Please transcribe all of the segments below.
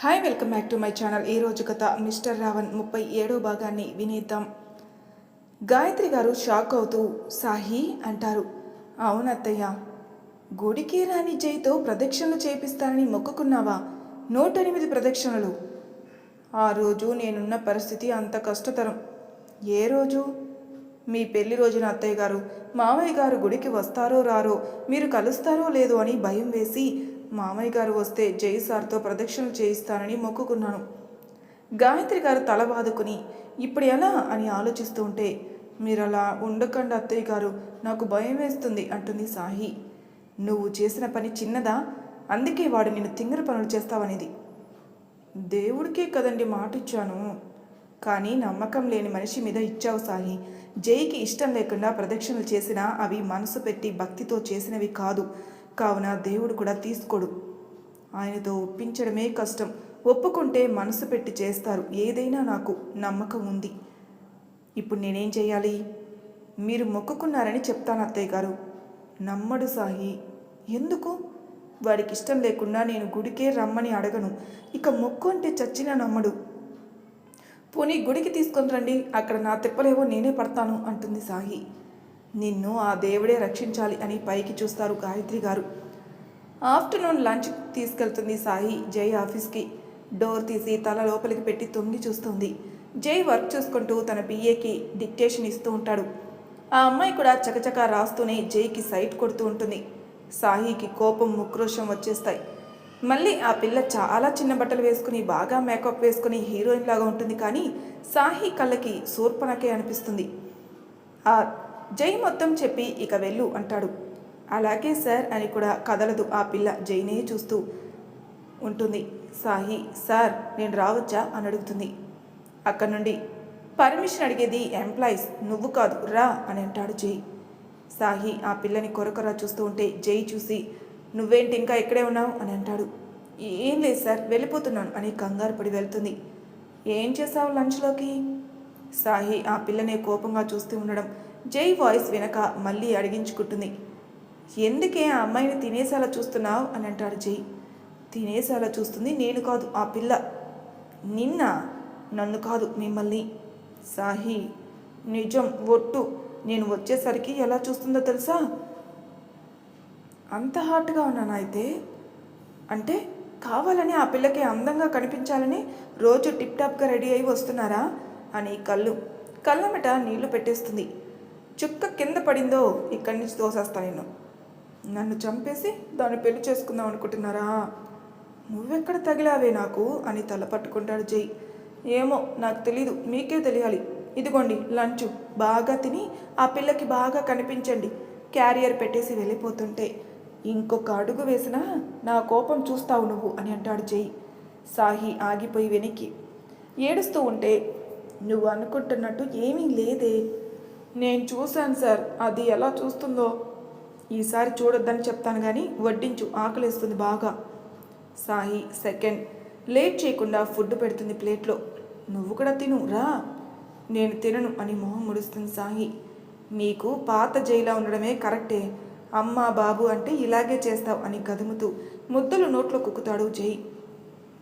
Hi welcome back to my channel. ఈ రోజు కథ మిస్టర్ రావణ్ ముప్పై ఏడో భాగాన్ని వినేద్దాం. గాయత్రి గారు షాక్ అవుతూ సాహి అంటారు అవును అత్తయ్య గుడికి రాని జైతో ప్రదక్షిణలు చేపిస్తానని మొక్కుకున్నావా? నూట ఎనిమిది ప్రదక్షిణలు. ఆ రోజు నేనున్న పరిస్థితి అంత కష్టతరం. ఏ రోజు? మీ పెళ్ళి రోజున అత్తయ్య గారు మావయ్య గారు గుడికి వస్తారో రారో మీరు కలుస్తారో లేదో అని భయం వేసి మామయ్య గారు వస్తే జై సార్తో ప్రదక్షిణలు చేయిస్తానని మొక్కుకున్నాను. గాయత్రి గారు తల బాదుకుని ఇప్పుడు ఎలా అని ఆలోచిస్తూ ఉంటే మీరు అలా ఉండకండి అత్తయ్య గారు నాకు భయం వేస్తుంది అంటుంది సాహి. నువ్వు చేసిన పని చిన్నదా? అందుకే వాడు నేను తింగర పనులు చేస్తావనేది. దేవుడికే కదండి మాట ఇచ్చాను కానీ నమ్మకం లేని మనిషి మీద ఇచ్చావు సాహి. జైకి ఇష్టం లేకుండా ప్రదక్షిణలు చేసినా అవి మనసు పెట్టి భక్తితో చేసినవి కాదు. కావున దేవుడు కూడా తీసుకోడు. ఆయనతో ఒప్పించడమే కష్టం. ఒప్పుకుంటే మనసు పెట్టి చేస్తారు. ఏదైనా నాకు నమ్మకం ఉంది. ఇప్పుడు నేనేం చేయాలి? మీరు మొక్కుకున్నారని చెప్తాను అత్తయ్య గారు. నమ్మడు సాయి ఎందుకు? వాడికి ఇష్టం లేకుండా నేను గుడికే రమ్మని అడగను. ఇక మొక్కు అంటే చచ్చినా నమ్మడు. పోనీ గుడికి తీసుకొని రండి. అక్కడ నా తిప్పలేవో నేనే పడతాను అంటుంది సాహి. నిన్ను ఆ దేవుడే రక్షించాలి అని పైకి చూస్తారు గాయత్రి గారు. ఆఫ్టర్నూన్ లంచ్ తీసుకెళ్తుంది సాయి. జై ఆఫీస్కి. డోర్ తీసి తల లోపలికి పెట్టి తొంగి చూస్తుంది. జై వర్క్ చూసుకుంటూ తన పిఏకి డిక్టేషన్ ఇస్తూ ఉంటాడు. ఆ అమ్మాయి కూడా చకచకా రాస్తూనే జైకి సైట్ కొడుతూ ఉంటుంది. సాహికి కోపం ముక్రోషం వచ్చేస్తాయి. మళ్ళీ ఆ పిల్ల చాలా చిన్న బట్టలు వేసుకుని బాగా మేకప్ వేసుకుని హీరోయిన్ లాగా ఉంటుంది కానీ సాహి కళ్ళకి శూర్పణకే అనిపిస్తుంది. ఆ జై మొత్తం చెప్పి ఇక వెళ్ళు అంటాడు. అలాగే సార్ అని కూడా కదలదు ఆ పిల్ల జైనే చూస్తూ ఉంటుంది. సాహి సార్ నేను రావచ్చా? అని అడుగుతుంది. అక్కడ నుండి పర్మిషన్ అడిగేది ఎంప్లాయీస్ నువ్వు కాదు రా అని అంటాడు జై. సాహి ఆ పిల్లని కొరకొర చూస్తూ ఉంటే జై చూసి నువ్వేంటి ఇంకా ఇక్కడే ఉన్నావు? అని అంటాడు. ఏం లేదు సార్ వెళ్ళిపోతున్నాను అని కంగారు పడి వెళ్తుంది. ఏం చేసావు లంచ్లోకి? సాహి ఆ పిల్లనే కోపంగా చూస్తూ ఉండడం జై వాయిస్ వినక మళ్ళీ అడిగించుకుంటుంది. ఎందుకే ఆ అమ్మాయిని తినేసేలా చూస్తున్నావు? అని అంటాడు జై. తినేసేలా చూస్తుంది నేను కాదు ఆ పిల్ల. నిన్న నన్ను కాదు మిమ్మల్ని. సాహి నిజం ఒట్టు. నేను వచ్చేసరికి ఎలా చూస్తుందో తెలుసా? అంత హాట్గా ఉన్నాను అయితే? అంటే కావాలని ఆ పిల్లకి అందంగా కనిపించాలని రోజు టిప్ టాప్గా రెడీ అయి వస్తున్నారా? అని కళ్ళు కళ్ళమిట నీళ్ళు పెట్టేస్తుంది. చుక్క కింద పడిందో ఇక్కడి నుంచి తోసేస్తా నేను. నన్ను చంపేసి దాన్ని పెళ్ళి చేసుకుందాం అనుకుంటున్నారా? నువ్వెక్కడ తగిలావే నాకు? అని తల పట్టుకుంటాడు జై. ఏమో నాకు తెలీదు. మీకే తెలియాలి. ఇదిగోండి లంచ్. బాగా తిని ఆ పిల్లకి బాగా కనిపించండి. క్యారియర్ పెట్టేసి వెళ్ళిపోతుంటే ఇంకొక అడుగు వేసినా నా కోపం చూస్తావు నువ్వు అని అంటాడు జై. సాహి ఆగిపోయి వెనక్కి. ఏడుస్తూ ఉంటే నువ్వు అనుకుంటున్నట్టు ఏమీ లేదే. నేను చూశాను సార్. అది ఎలా చూస్తుందో. ఈసారి చూడొద్దని చెప్తాను కానీ వడ్డించు ఆకలిస్తుంది బాగా. సాయి సెకండ్. లేట్ చేయకుండా ఫుడ్ పెడుతుంది ప్లేట్లో. నువ్వు కూడా తిను రా. నేను తినను అని మొహం ముడుస్తుంది సాయి నీకు పాత జైలా ఉండడమే కరెక్టే. అమ్మ బాబు అంటే ఇలాగే చేస్తావు అని కదుముతూ ముద్దలు నోట్లో కుక్కుతాడు జై.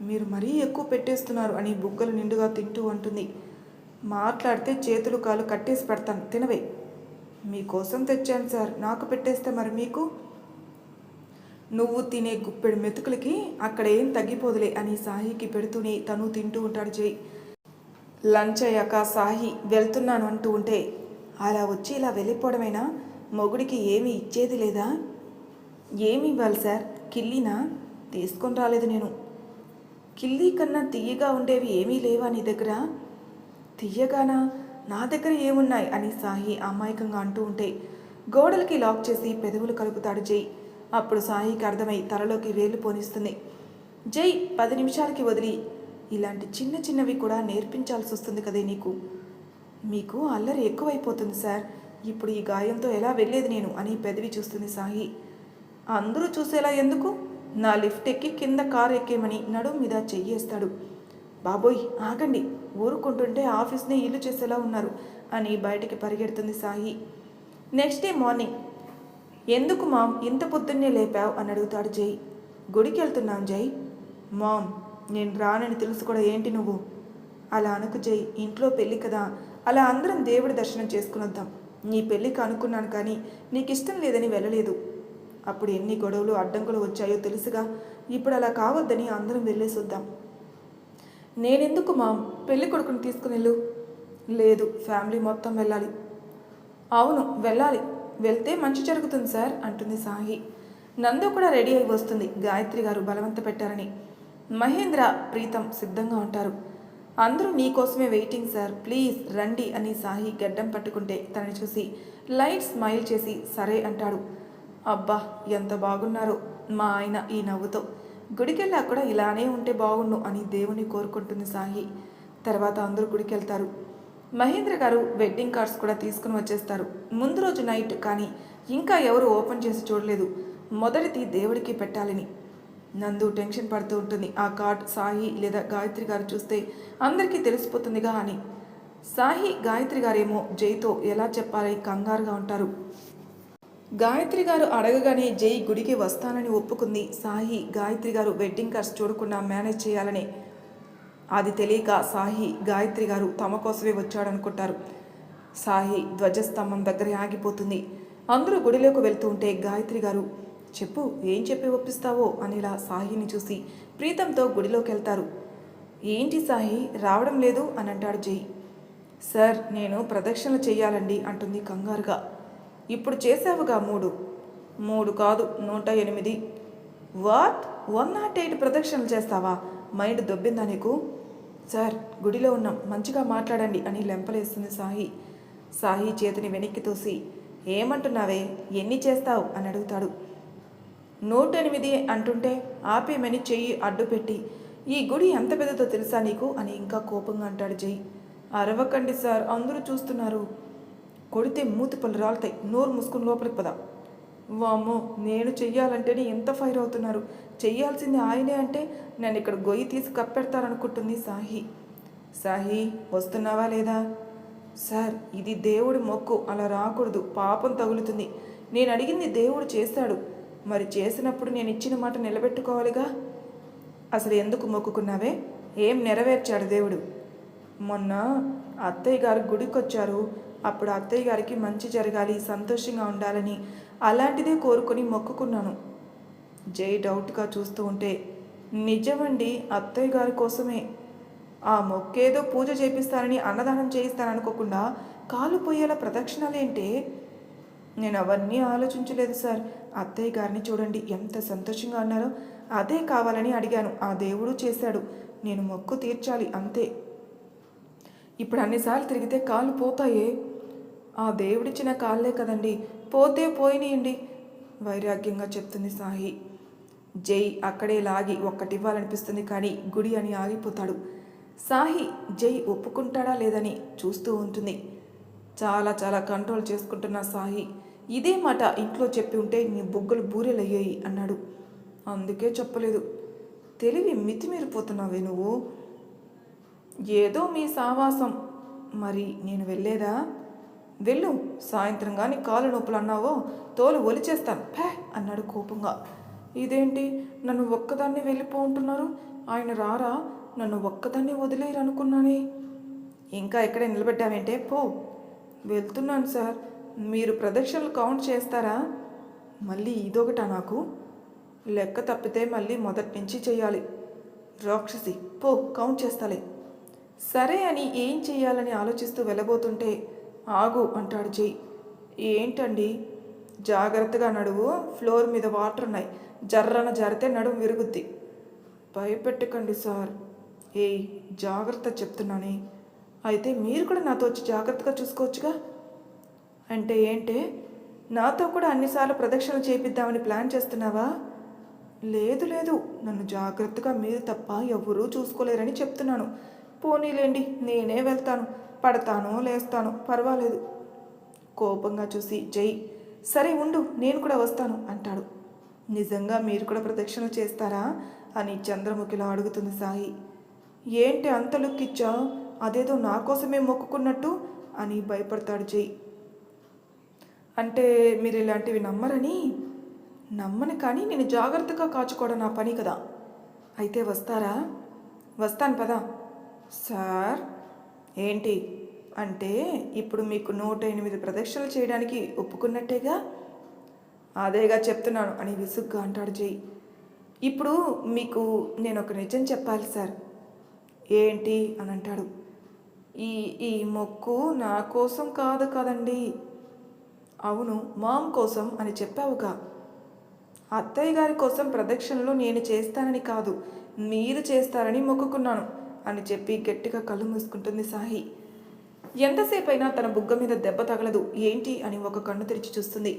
మీరు మరీ ఎక్కువ పెట్టేస్తున్నారు అని బుగ్గలు నిండుగా తింటూ అంటుంది. మాట్లాడితే చేతులు కాలు కట్టేసి పెడతాను. తినవే. మీకోసం తెచ్చాను సార్. నాకు పెట్టేస్తే మరి మీకు? నువ్వు తినే గుప్పెడు మెతుకులకి అక్కడ ఏం తగ్గిపోదులే అని సాహికి పెడుతూనే తను తింటూ ఉంటాడు జై. లంచ్ అయ్యాక సాహి వెళ్తున్నాను అంటూ ఉంటే అలా వచ్చి ఇలా వెళ్ళిపోవడమైనా? మొగుడికి ఏమీ ఇచ్చేది లేదా? ఏమి ఇవ్వాలి సార్? కిల్లీనా? తీసుకొని రాలేదు నేను. కిల్లీ కన్నా తీయగా ఉండేవి ఏమీ లేవా నీ దగ్గర? తీయగానా? నా దగ్గర ఏమున్నాయి? అని సాహి అమాయకంగా అంటూ ఉంటే గోడలకి లాక్ చేసి పెదవులు కలుపుతాడు జై. అప్పుడు సాహికి అర్థమై తలలోకి వేలు పోనిస్తుంది. జై పది నిమిషాలకి వదిలి. ఇలాంటి చిన్న చిన్నవి కూడా నేర్పించాల్సి వస్తుంది కదే నీకు? మీకు అల్లరి ఎక్కువైపోతుంది సార్. ఇప్పుడు ఈ గాయంతో ఎలా వెళ్ళేది నేను? అని పెదవి చూస్తుంది సాహి. అందరూ చూసేలా ఎందుకు? నా లిఫ్ట్ ఎక్కి కింద కారు ఎక్కేమని నడుం మీద చెయ్యేస్తాడు. బాబోయ్ ఆగండి. ఊరుకుంటుంటే ఆఫీస్నే ఇల్లు చేసేలా ఉన్నారు అని బయటికి పరిగెడుతుంది సాయి. Next day morning. ఎందుకు మామ్ ఇంత పొద్దున్నే లేపావు? అని అడుగుతాడు జై. గుడికి వెళ్తున్నాను జై. మామ్ నేను రానని తెలుసు కూడా ఏంటి నువ్వు? అలా అనుకు జై. ఇంట్లో పెళ్ళి కదా. అలా అందరం దేవుడి దర్శనం చేసుకుని వద్దాం నీ పెళ్ళికి అనుకున్నాను కానీ నీకు ఇష్టం లేదని వెళ్ళలేదు. అప్పుడు ఎన్ని గొడవలు అడ్డంకులు వచ్చాయో తెలుసుగా. ఇప్పుడు అలా కావద్దని అందరం వెళ్ళేసొద్దాం. నేనెందుకు మా పెళ్ళి కొడుకుని తీసుకుని వెళ్ళు? లేదు ఫ్యామిలీ మొత్తం వెళ్ళాలి. అవును వెళ్ళాలి. వెళ్తే మంచి జరుగుతుంది సార్ అంటుంది సాహి. నందు కూడా రెడీ అయి వస్తుంది గాయత్రి గారు బలవంత పెట్టారని. మహేంద్ర ప్రీతం సిద్ధంగా ఉంటారు. అందరూ నీకోసమే వెయిటింగ్ సార్ ప్లీజ్ రండి అని సాహి గడ్డం పట్టుకుంటే తనని చూసి లైట్ స్మైల్ చేసి సరే అంటాడు. అబ్బా ఎంత బాగున్నారో మా ఆయన ఈ నవ్వుతో. గుడికెళ్ళా కూడా ఇలానే ఉంటే బాగుండు అని దేవుని కోరుకుంటుంది సాహి తర్వాత అందరూ గుడికెళ్తారు. మహేంద్ర గారు వెడ్డింగ్ కార్డ్స్ కూడా తీసుకుని వచ్చేస్తారు. ముందు రోజు నైట్ కానీ ఇంకా ఎవరు ఓపెన్ చేసి చూడలేదు. మొదటిది దేవుడికి పెట్టాలని. నందు టెన్షన్ పడుతూ ఉంటుంది. ఆ కార్డ్ సాహి లేదా గాయత్రి గారు చూస్తే అందరికీ తెలిసిపోతుందిగా అని. సాహి గాయత్రి గారేమో జైతో ఎలా చెప్పాలి కంగారుగా ఉంటారు. గాయత్రి గారు అడగగానే జై గుడికి వస్తానని ఒప్పుకుంది. సాహి గాయత్రి గారు వెడ్డింగ్ కార్డ్స్ చూడకుండా మేనేజ్ చేయాలని. అది తెలియక సాహి గాయత్రి గారు తమ కోసమే వచ్చాడనుకుంటారు. సాహి ధ్వజస్తంభం దగ్గర ఆగిపోతుంది. అందరూ గుడిలోకి వెళ్తూ ఉంటే గాయత్రి గారు చెప్పు ఏం చెప్పి ఒప్పిస్తావో? అనిలా సాహిని చూసి ప్రీతంతో గుడిలోకి వెళ్తారు. ఏంటి సాహి రావడం లేదు? అని అంటాడు జై. సార్ నేను ప్రదక్షిణలు చేయాలండి అంటుంది కంగారుగా. ఇప్పుడు చేసావుగా మూడు. మూడు కాదు నూట ఎనిమిది. వాట్? వన్ నాట్ ఎయిట్ ప్రదక్షిణలు చేస్తావా? మైండ్ దొబ్బిందా నీకు? సార్ గుడిలో ఉన్నాం. మంచిగా మాట్లాడండి అని లెంపలేస్తుంది సాహి. సాహి చేతిని వెనక్కి తోసి ఏమంటున్నావే? ఎన్ని చేస్తావు? అని అడుగుతాడు. నూట ఎనిమిది అంటుంటే ఆపేమని చెయ్యి అడ్డుపెట్టి ఈ గుడి ఎంత పెద్దదో తెలుసా నీకు? అని ఇంకా కోపంగా అంటాడు జై. అరవకండి సార్ అందరూ చూస్తున్నారు. కొడితే మూతి పళ్ళు రాలుతాయి. నోరు మూసుకుని లోపలికి పదా. వామ్మో నేను చెయ్యాలంటేనే ఎంత ఫైర్ అవుతున్నారు? చెయ్యాల్సింది ఆయనే అంటే నన్ను ఇక్కడ గొయ్యి తీసి కప్పెడతారనుకుంటుంది సాహి. సాహి వస్తున్నావా లేదా? సార్ ఇది దేవుడి మొక్కు. అలా రాకూడదు. పాపం తగులుతుంది. నేను అడిగింది దేవుడు చేశాడు మరి చేసినప్పుడు నేను ఇచ్చిన మాట నిలబెట్టుకోవాలిగా? అసలు ఎందుకు మొక్కుకున్నావే? ఏం నెరవేర్చాడు దేవుడు? మొన్న అత్తయ్య గారు గుడికి వచ్చారు అప్పుడు అత్తయ్య గారికి మంచి జరగాలి సంతోషంగా ఉండాలని అలాంటిదే కోరుకొని మొక్కుకున్నాను. జై డౌట్గా చూస్తూ ఉంటే నిజమండి అత్తయ్య గారి కోసమే. ఆ మొక్కేదో పూజ చేపిస్తానని అన్నదానం చేయిస్తాననుకోకుండా కాలు పోయేలా ప్రదక్షిణాలేంటే? నేను అవన్నీ ఆలోచించలేదు సార్. అత్తయ్య గారిని చూడండి ఎంత సంతోషంగా అన్నారో అదే కావాలని అడిగాను. ఆ దేవుడు చేశాడు. నేను మొక్కు తీర్చాలి అంతే. ఇప్పుడు అన్నిసార్లు తిరిగితే కాళ్ళు పోతాయే? ఆ దేవుడిచ్చిన కాళ్ళే కదండి. పోతే పోయినాయండి వైరాగ్యంగా చెప్తుంది సాయి. జై అక్కడే లాగి ఒక్కటివ్వాలనిపిస్తుంది కానీ గుడి అని ఆగిపోతాడు. సాహి జై ఒప్పుకుంటాడా లేదని చూస్తూ ఉంటుంది. చాలా చాలా కంట్రోల్ చేసుకుంటున్న సాహి ఇదే మాట ఇంట్లో చెప్పి ఉంటే నీ బుగ్గలు బూరెలయ్యాయి అన్నాడు. అందుకే చెప్పలేదు. తెలివి మితిమీరిపోతున్నావే నువ్వు. ఏదో మీ సావాసం. మరి నేను వెళ్ళేదా? వెళ్ళు సాయంత్రం కానీ కాలు నొప్పులు అన్నావో తోలు ఒలిచేస్తాను. హే! అన్నాడు కోపంగా. ఇదేంటి? నన్ను ఒక్కదాన్ని వెళ్ళిపోంటున్నారు ఆయన రారా? నన్ను ఒక్కదాన్ని వదిలేయరు అనుకున్నానే. ఇంకా ఇక్కడే నిలబెట్టావేంటే పో. వెళ్తున్నాను సార్. మీరు ప్రదక్షిణలు కౌంట్ చేస్తారా? మళ్ళీ ఇదొకటా నాకు? లెక్క తప్పితే మళ్ళీ మొదటి నుంచి చేయాలి రాక్షసి పో కౌంట్ చేస్తాలే. సరే అని ఏం చేయాలని ఆలోచిస్తూ వెళ్ళబోతుంటే ఆగు అంటాడు జై ఏంటండి? జాగ్రత్తగా నడువు. ఫ్లోర్ మీద వాటర్ ఉన్నాయి. జర్రన జరితే నడుము విరుగుద్ది. భయపెట్టకండి సార్. ఏయ్ జాగ్రత్త చెప్తున్నానే. అయితే మీరు కూడా నాతో వచ్చి జాగ్రత్తగా చూసుకోవచ్చుగా? అంటే ఏంటే? నాతో కూడా అన్నిసార్లు ప్రదక్షిణ చేపిద్దామని ప్లాన్ చేస్తున్నావా? లేదు లేదు. నన్ను జాగ్రత్తగా మీరు తప్ప ఎవరూ చూసుకోలేరని చెప్తున్నాను. పోనీలేండి నేనే వెళ్తాను. పడతాను లేస్తాను. పర్వాలేదు. కోపంగా చూసి జై సరే ఉండు నేను కూడా వస్తాను అంటాడు. నిజంగా మీరు కూడా ప్రదక్షిణలు చేస్తారా? అని చంద్రముఖిలో అడుగుతుంది సాయి. ఏంటి అంత లుక్ ఇచ్చా? అదేదో నా కోసమే మొక్కుకున్నట్టు? అని భయపడతాడు జై. అంటే మీరు ఇలాంటివి నమ్మరని? నమ్మను కానీ నేను జాగ్రత్తగా కాచుకోవడం నా పని కదా. అయితే వస్తారా? వస్తాను పదా. సార్ ఏంటి? అంటే ఇప్పుడు మీకు నూట ఎనిమిది ప్రదక్షిణలు చేయడానికి ఒప్పుకున్నట్టేగా? అదేగా చెప్తున్నాను అని విసుగ్గా అంటాడు జై ఇప్పుడు మీకు నేను ఒక నిజం చెప్పాలి సార్. ఏంటి అని అంటాడు. ఈ ఈ మొక్కు నా కోసం కాదు కదండి. అవును మామ్ కోసం అని చెప్పావుగా. అత్తయ్య గారి కోసం ప్రదక్షిణలు నేను చేస్తానని కాదు మీరు చేస్తారని మొక్కుకున్నాను. అని చెప్పి గట్టిగా కళ్ళు మూసుకుంటుంది సాహి ఎంతసేపు అయినా తన బుగ్గ మీద దెబ్బ తగలదు. ఏంటి అని ఒక కన్ను తెరిచి చూస్తుంది.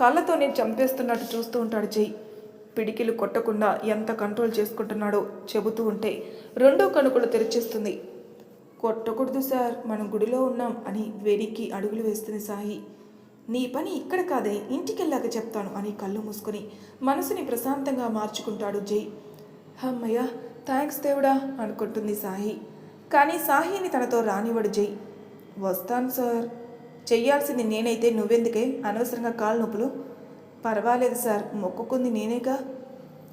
కళ్ళతోనే చంపేస్తున్నట్టు చూస్తూ ఉంటాడు జై. పిడికిలు కొట్టకుండా ఎంత కంట్రోల్ చేసుకుంటున్నాడో చెబుతూ ఉంటే రెండో కనుకలు తెరిచేస్తుంది. కొట్టకూడదు సార్ మనం గుడిలో ఉన్నాం అని వెనక్కి అడుగులు వేస్తుంది సాయి. నీ పని ఇక్కడ కాదే ఇంటికెళ్ళాక చెప్తాను అని కళ్ళు మూసుకొని మనసుని ప్రశాంతంగా మార్చుకుంటాడు జై. అమ్మయ్య థ్యాంక్స్ దేవుడా అనుకుంటుంది సాహి. కానీ సాహిని తనతో రానివ్వడు జై. వస్తాను సార్. చెయ్యాల్సింది నేనైతే నువ్వెందుకే? అనవసరంగా కాలు నొప్పులు? పర్వాలేదు సార్ మొక్కుకుంది నేనేగా?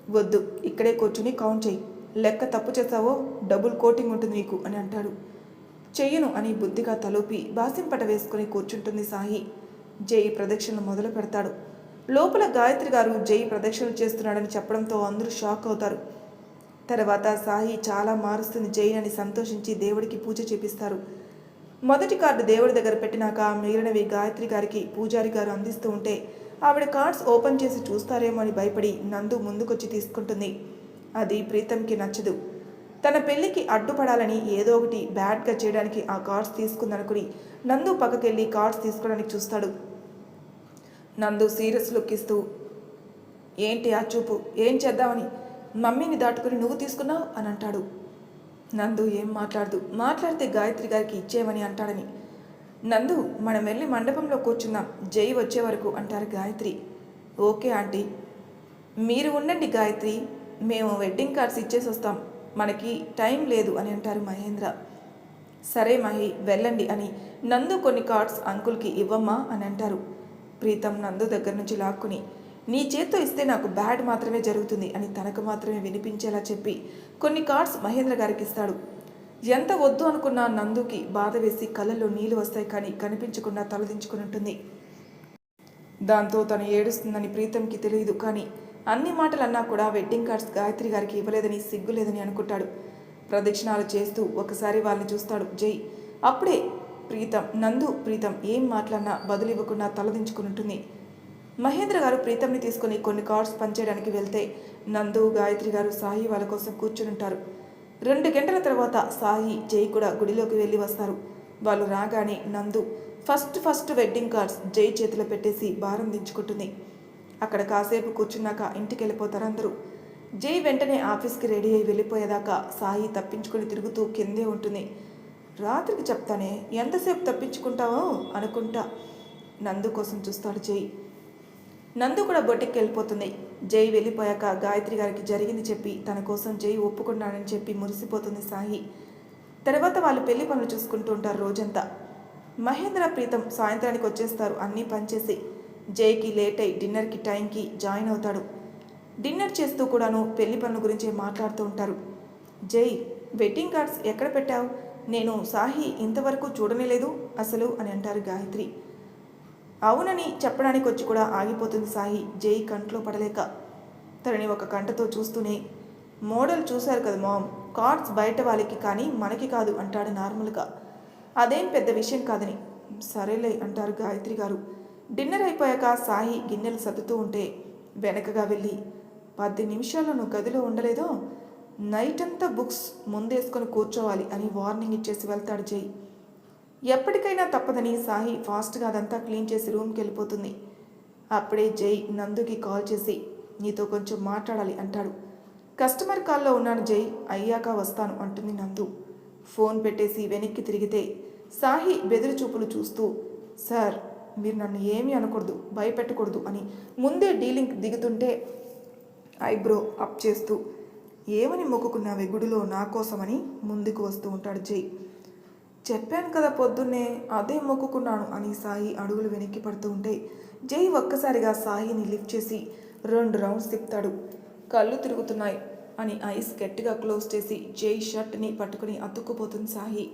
వద్దు ఇక్కడే కూర్చుని కౌంట్ చెయ్యి. లెక్క తప్పు చేస్తావో డబుల్ కోటింగ్ ఉంటుంది నీకు అని అంటాడు. చెయ్యను అని బుద్ధిగా తలూపి బాసింపట వేసుకుని కూర్చుంటుంది సాహి. జై ప్రదక్షిణలు మొదలు పెడతాడు. లోపల గాయత్రి గారు జై ప్రదక్షిణలు చేస్తున్నాడని చెప్పడంతో అందరూ షాక్ అవుతారు. తర్వాత సాయి చాలా మారుస్తుంది. జైన్ అని సంతోషించి దేవుడికి పూజ చేపిస్తారు. మొదటి కార్డు దేవుడి దగ్గర పెట్టినాక మిగిలినవి గాయత్రి గారికి పూజారి గారు అందిస్తూ ఉంటే ఆవిడ కార్డ్స్ ఓపెన్ చేసి చూస్తారేమో అని భయపడి నందు ముందుకొచ్చి తీసుకుంటుంది. అది ప్రీతంకి నచ్చదు. తన పెళ్ళికి అడ్డుపడాలని ఏదో ఒకటి బ్యాడ్గా చేయడానికి ఆ కార్డ్స్ తీసుకుందనుకుని నందు పక్కకెళ్ళి కార్డ్స్ తీసుకోవడానికి చూస్తాడు. నందు సీరియస్ లుక్ ఇస్తూ ఏంటి ఆ చూపు? ఏం చేద్దామని? మమ్మీని దాటుకుని నువ్వు తీసుకున్నావు అని అంటాడు. నందు ఏం మాట్లాడదు. మాట్లాడితే గాయత్రి గారికి ఇచ్చేయమని అంటాడని. నందు మనం వెళ్ళి మండపంలో కూర్చుందాం. జై వచ్చే వరకు అంటారు గాయత్రి. Okay aunty. మీరు ఉండండి గాయత్రి. మేము వెడ్డింగ్ కార్డ్స్ ఇచ్చేసి వస్తాం. మనకి టైం లేదు అని అంటారు మహేంద్ర. సరే మహి వెళ్ళండి అని నందు కొన్ని కార్డ్స్ అంకుల్కి ఇవ్వమ్మా అని అంటారు. ప్రీతం నందు దగ్గర నుంచి లాక్కుని. నీ చేత్తో ఇస్తే నాకు బ్యాడ్ మాత్రమే జరుగుతుంది అని తనకు మాత్రమే వినిపించేలా చెప్పి కొన్ని కార్డ్స్ మహేంద్ర గారికి ఇస్తాడు. ఎంత వద్దు అనుకున్నా నందుకి బాధ వేసి కళ్ళల్లో నీళ్ళు వస్తాయి కానీ కనిపించకుండా తలదించుకుని ఉంటుంది దాంతో తను ఏడుస్తుందని ప్రీతంకి తెలియదు కానీ అన్ని మాటలన్నా కూడా వెడ్డింగ్ కార్డ్స్ గాయత్రి గారికి ఇవ్వలేదని సిగ్గులేదని అనుకుంటాడు. ప్రదక్షిణాలు చేస్తూ ఒకసారి వాళ్ళని చూస్తాడు. జై అప్పుడే ప్రీతం నందు ప్రీతం ఏం మాట్లాడినా బదులు ఇవ్వకుండా తలదించుకుని ఉంటుంది మహేంద్ర గారు ప్రీతంని తీసుకుని కొన్ని కార్డ్స్ పనిచేయడానికి వెళ్తే నందు గాయత్రి గారు సాయి వాళ్ళ కోసం కూర్చుని ఉంటారు. రెండు గంటల తర్వాత సాయి జై కూడా గుడిలోకి వెళ్ళి వస్తారు. వాళ్ళు రాగానే నందు ఫస్ట్ ఫస్ట్ వెడ్డింగ్ కార్డ్స్ జై చేతిలో పెట్టేసి భారం దించుకుంటుంది. అక్కడ కాసేపు కూర్చున్నాక ఇంటికి వెళ్ళిపోతారు అందరూ. జై వెంటనే ఆఫీస్కి రెడీ అయి వెళ్ళిపోయేదాకా సాయి తప్పించుకుని తిరుగుతూ కిందే ఉంటుంది. రాత్రికి చెప్తానే ఎంతసేపు తప్పించుకుంటావో? అనుకుంటా. నందు కోసం చూస్తాడు జై. నందు కూడా బొట్టికి వెళ్ళిపోతుంది జై వెళ్ళిపోయాక గాయత్రి గారికి జరిగింది చెప్పి తన కోసం జై ఒప్పుకున్నాడని చెప్పి మురిసిపోతుంది సాయి. తర్వాత వాళ్ళు పెళ్ళి పనులు చూసుకుంటూ ఉంటారు రోజంతా. మహేంద్ర ప్రీతం సాయంత్రానికి వచ్చేస్తారు. అన్నీ పనిచేసి జైకి లేట్ అయి డిన్నర్కి టైంకి జాయిన్ అవుతాడు. డిన్నర్ చేస్తూ కూడాను పెళ్ళి పనుల గురించి మాట్లాడుతూ ఉంటారు. జై వెడ్డింగ్ కార్డ్స్ ఎక్కడ పెట్టావు? నేను సాహి ఇంతవరకు చూడనేలేదు అసలు అని అంటారు గాయత్రి. అవునని చెప్పడానికి వచ్చి కూడా ఆగిపోతుంది సాయి. జై కంట్లో పడలేక తనని ఒక కంటతో చూస్తూనే మోడల్ చూశారు కదా మామ్ కార్డ్స్ బయట వాళ్ళకి కానీ మనకి కాదు అంటాడు నార్మల్గా. అదేం పెద్ద విషయం కాదని. సరేలే అంటారు గాయత్రి గారు. డిన్నర్ అయిపోయాక సాయి గిన్నెలు సర్దుతూ ఉంటే వెనకగా వెళ్ళి పది నిమిషాల్లో నువ్వు గదిలో ఉండలేదో? నైట్ అంతా బుక్స్ ముందేసుకొని కూర్చోవాలి అని వార్నింగ్ ఇచ్చేసి వెళ్తాడు జై. ఎప్పటికైనా తప్పదని సాహి ఫాస్ట్గా అదంతా క్లీన్ చేసి రూమ్కి వెళ్ళిపోతుంది. అప్పుడే జై నందుకి కాల్ చేసి నీతో కొంచెం మాట్లాడాలి అంటాడు. కస్టమర్ కాల్లో ఉన్నాను జై అయ్యాక వస్తాను అంటుంది నందు. ఫోన్ పెట్టేసి వెనక్కి తిరిగితే సాహి బెదిరి చూపులు చూస్తూ సార్ మీరు నన్ను ఏమీ అనకూడదు భయపెట్టకూడదు అని ముందే డీలింగ్ దిగుతుంటే ఐబ్రో అప్ చేస్తూ ఏమని మొక్కుకున్నావే గుడిలో నా కోసమని ముందుకు వస్తూ ఉంటాడు జై. చెప్పాను కదా పొద్దున్నే అదే మొక్కుకున్నాను అని సాయి అడుగులు వెనక్కి పడుతూ ఉంటే జై ఒక్కసారిగా సాయిని లిఫ్ట్ చేసి రెండు రౌండ్స్ తిప్పుతాడు. కళ్ళు తిరుగుతున్నాయి అని ఐస్ గట్టిగా క్లోజ్ చేసి జై షర్ట్ని పట్టుకుని అతుక్కుపోతుంది సాయి.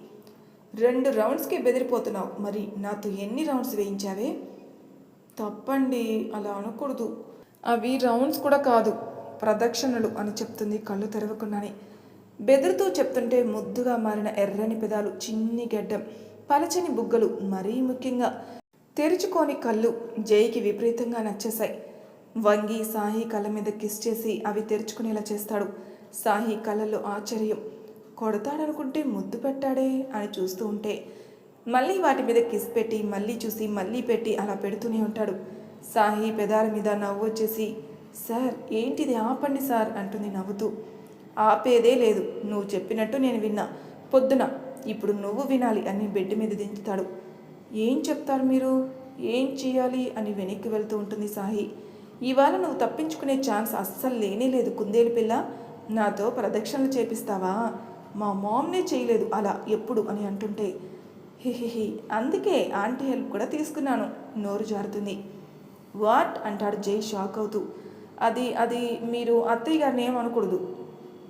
రెండు రౌండ్స్కి బెదిరిపోతున్నావు మరి నాతో ఎన్ని రౌండ్స్ వేయించావే? తప్పండి అలా అనకూడదు. అవి రౌండ్స్ కూడా కాదు ప్రదక్షిణలు అని చెప్తుంది కళ్ళు తెరవకుండానే. బెదురుతూ చెప్తుంటే ముద్దుగా మారిన ఎర్రని పెదాలు చిన్ని గడ్డం పలచని బుగ్గలు మరీ ముఖ్యంగా. తెరుచుకోని కళ్ళు జైకి విపరీతంగా నచ్చేశాయి. వంగి సాహి కళ్ళ మీద కిస్ చేసి అవి తెరుచుకునేలా చేస్తాడు. సాహి కళ్ళల్లో ఆశ్చర్యం. కొడతాడనుకుంటే ముద్దు పెట్టాడే అని చూస్తూ ఉంటే మళ్ళీ వాటి మీద కిస్ పెట్టి మళ్ళీ చూసి మళ్ళీ పెట్టి అలా పెడుతూనే ఉంటాడు. సాహి పెదాల మీద నవ్వు వచ్చేసి సార్ ఏంటిది ఆపండి సార్ అంటుంది నవ్వుతూ. ఆపేదే లేదు. నువ్వు చెప్పినట్టు నేను విన్నా. పొద్దున ఇప్పుడు నువ్వు వినాలి అని బెడ్ మీద దించుతాడు. ఏం చెప్తారు మీరు? ఏం చేయాలి అని వెనక్కి వెళ్తూ ఉంటుంది సాహి. ఇవాళ నువ్వు తప్పించుకునే ఛాన్స్ అస్సలు లేనే లేదు కుందేలు పిల్ల. నాతో ప్రదక్షిణలు చేపిస్తావా? మా మామ్నే చేయలేదు అలా ఎప్పుడు అని అంటుంటే. హిహిహి అందుకే ఆంటీ హెల్ప్ కూడా తీసుకున్నాను. నోరు జారుతుంది. వాట్? అంటాడు జై షాక్ అవుతూ. అది అది మీరు అత్తయ్య గారిని ఏమనకూడదు.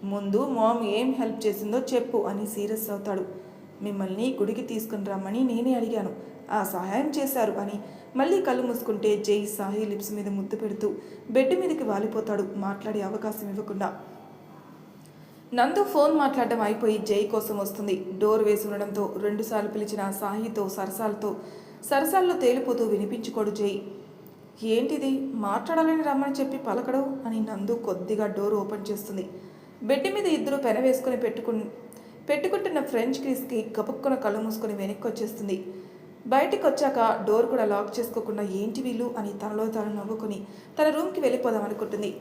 ముందు మామ్ ఏం హెల్ప్ చేసిందో చెప్పు అని సీరియస్ అవుతాడు. మిమ్మల్ని గుడికి తీసుకుని రమ్మని నేనే అడిగాను. ఆ సహాయం చేశారు అని మళ్ళీ కళ్ళు మూసుకుంటే జై సాహి లిప్స్ మీద ముద్దు పెడుతూ బెడ్ మీదకి వాలిపోతాడు. మాట్లాడే అవకాశం ఇవ్వకుండా. నందు ఫోన్ మాట్లాడడం అయిపోయి జై కోసం వస్తుంది. డోర్ వేసి ఉండడంతో రెండుసార్లు పిలిచిన సాహితో సరసాలతో సరసాల్లో తేలిపోతూ వినిపించుకోడు జై ఏంటిది? మాట్లాడాలని రమ్మని చెప్పి పలకడు? అని నందు కొద్దిగా డోర్ ఓపెన్ చేస్తుంది. బెడ్ మీద ఇద్దరు పెనవేసుకుని పెట్టుకు పెట్టుకుంటున్న ఫ్రెంచ్ క్రీస్కి గబుక్కున కళ్ళు మూసుకొని వెనక్కి వచ్చేస్తుంది బయటికి వచ్చాక డోర్ కూడా లాక్ చేసుకోకుండా ఏంటి వీళ్ళు అని తనలో తాను నవ్వుకుని తన రూమ్కి వెళ్ళిపోదాం అనుకుంటుంది.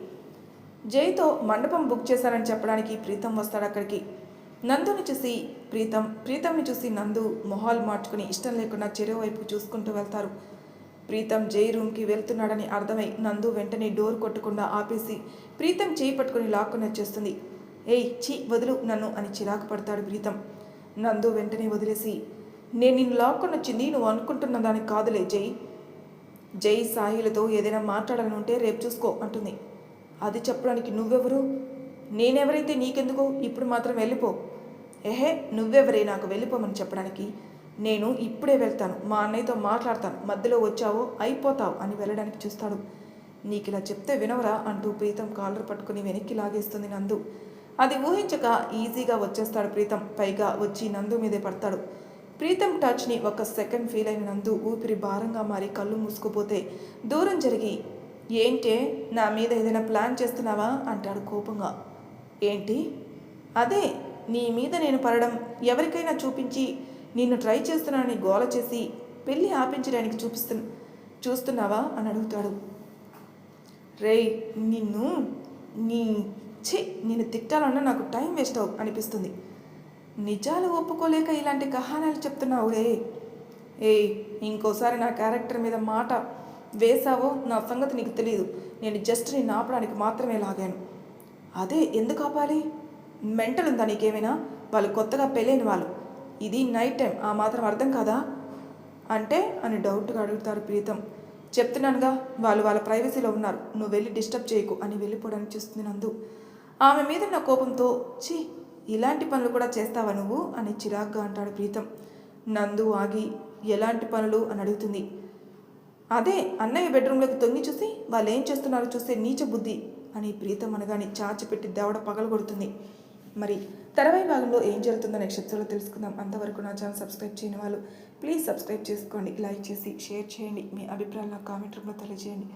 జైతో మండపం బుక్ చేశారని చెప్పడానికి ప్రీతం వస్తాడు అక్కడికి. నందుని చూసి ప్రీతం ప్రీతంని చూసి నందు మొహాలు మార్చుకుని ఇష్టం లేకుండా చెరువు వైపు చూసుకుంటూ వెళ్తారు. ప్రీతం జై రూమ్కి వెళ్తున్నాడని అర్థమై నందు వెంటనే డోర్ కొట్టకుండా ఆపేసి ప్రీతం చేయి పట్టుకుని లాక్కుని వచ్చేస్తుంది ఏయ్ చీ వదులు నన్ను అని చిరాకు పడతాడు ప్రీతం. నందు వెంటనే వదిలేసి నేను నిన్ను లాక్కొని వచ్చింది నువ్వు అనుకుంటున్న దానికి కాదులే జై. జై సాహిలతో ఏదైనా మాట్లాడాలని ఉంటే రేపు చూసుకో అంటుంది. అది చెప్పడానికి నువ్వెవరు? నేనెవరైతే నీకెందుకో? ఇప్పుడు మాత్రం వెళ్ళిపో. ఎహే నువ్వెవరే? నాకు వెళ్ళిపోమని చెప్పడానికి నేను ఇప్పుడే వెళ్తాను. మా అన్నయ్యతో మాట్లాడతాను. మధ్యలో వచ్చావో అయిపోతావు అని వెళ్ళడానికి చూస్తాడు. నీకు ఇలా చెప్తే వినవరా? అంటూ ప్రీతం కాలర్ పట్టుకుని వెనక్కి లాగేస్తుంది నందు. అది ఊహించక ఈజీగా వచ్చేస్తాడు ప్రీతం. పైగా వచ్చి నందు మీదే పడతాడు. ప్రీతం టచ్ని ఒక సెకండ్ ఫీల్ అయిన నందు ఊపిరి భారంగా మారి కళ్ళు మూసుకుపోతే దూరం జరిగి ఏంటే నా మీద ఏదైనా ప్లాన్ చేస్తున్నావా? అంటాడు కోపంగా. ఏంటి? అదే నీ మీద నేను పడడం. ఎవరికైనా చూపించి నిన్ను ట్రై చేస్తున్నానని గోల చేసి పెళ్ళి ఆపించడానికి చూపిస్తు చూస్తున్నావా? అని అడుగుతాడు. రేయ్ నిన్ను? నీ ఛీ నేను తిట్టాలన్నా నాకు టైం వేస్ట్ అవు అనిపిస్తుంది. నిజాలు ఒప్పుకోలేక ఇలాంటి కహానాలు చెప్తున్నావు రే. ఏయ్ ఇంకోసారి నా క్యారెక్టర్ మీద మాట వేసావో నా సంగతి నీకు తెలియదు నేను జస్ట్ నిన్ను ఆపడానికి మాత్రమే లాగాను. అదే ఎందుకు ఆపాలి? మెంటల్ ఉందా నీకేమైనా? వాళ్ళు కొత్తగా పెళ్ళైన వాళ్ళు. ఇది నైట్ టైం ఆ మాత్రం అర్థం కాదా? అంటే అని డౌట్గా అడుగుతారు ప్రీతం. చెప్తున్నానుగా వాళ్ళు వాళ్ళ ప్రైవసీలో ఉన్నారు. నువ్వు వెళ్ళి డిస్టర్బ్ చేయకు అని వెళ్ళిపోవడానికి చూస్తుంది నందు. ఆమె మీద నా కోపంతో ఛీ ఇలాంటి పనులు కూడా చేస్తావా నువ్వు? అని చిరాగ్గా అంటాడు ప్రీతం. నందు ఆగి ఎలాంటి పనులు? అని అడుగుతుంది. అదే అన్నయ్య బెడ్రూమ్లోకి తొంగి చూసి వాళ్ళు ఏం చేస్తున్నారో చూస్తే నీచ బుద్ధి అని ప్రీతం అనగానే చాచిపెట్టి దేవడ పగలగొడుతుంది. మరి తర్వాయి భాగంలో ఏం జరుగుతుందో నెక్స్ట్ ఎపిసోడ్లో తెలుసుకుందాం. అంతవరకు నా ఛానల్ సబ్స్క్రైబ్ చేయని వాళ్ళు ప్లీజ్ సబ్స్క్రైబ్ చేసుకోండి లైక్ చేసి షేర్ చేయండి. మీ అభిప్రాయాలు నా కామెంట్ రూపంలో తెలియజేయండి.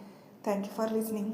Thank you for listening.